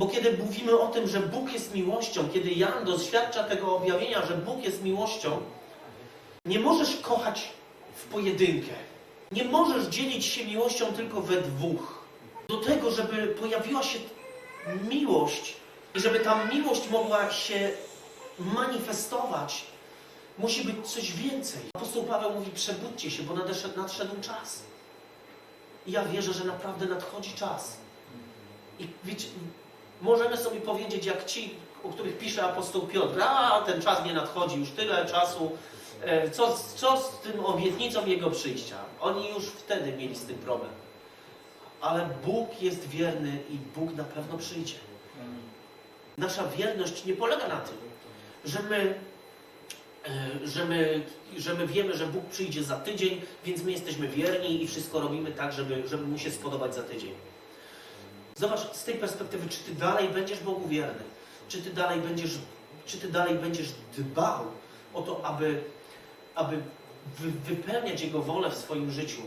Bo kiedy mówimy o tym, że Bóg jest miłością, kiedy Jan doświadcza tego objawienia, że Bóg jest miłością, nie możesz kochać w pojedynkę. Nie możesz dzielić się miłością tylko we dwóch. Do tego, żeby pojawiła się miłość i żeby ta miłość mogła się manifestować, musi być coś więcej. Apostoł Paweł mówi, przebudźcie się, bo nadeszedł, nadszedł czas. I ja wierzę, że naprawdę nadchodzi czas. I wiecie, możemy sobie powiedzieć, jak ci, o których pisze apostoł Piotr, a ten czas nie nadchodzi, już tyle czasu, e, co, co z tym obietnicą Jego przyjścia? Oni już wtedy mieli z tym problem. Ale Bóg jest wierny i Bóg na pewno przyjdzie. Nasza wierność nie polega na tym, że my, e, że my, że my wiemy, że Bóg przyjdzie za tydzień, więc my jesteśmy wierni i wszystko robimy tak, żeby, żeby Mu się spodobać za tydzień. Zobacz z tej perspektywy, czy Ty dalej będziesz Bogu wierny, czy Ty dalej będziesz, czy ty dalej będziesz dbał o to, aby, aby wy, wypełniać Jego wolę w swoim życiu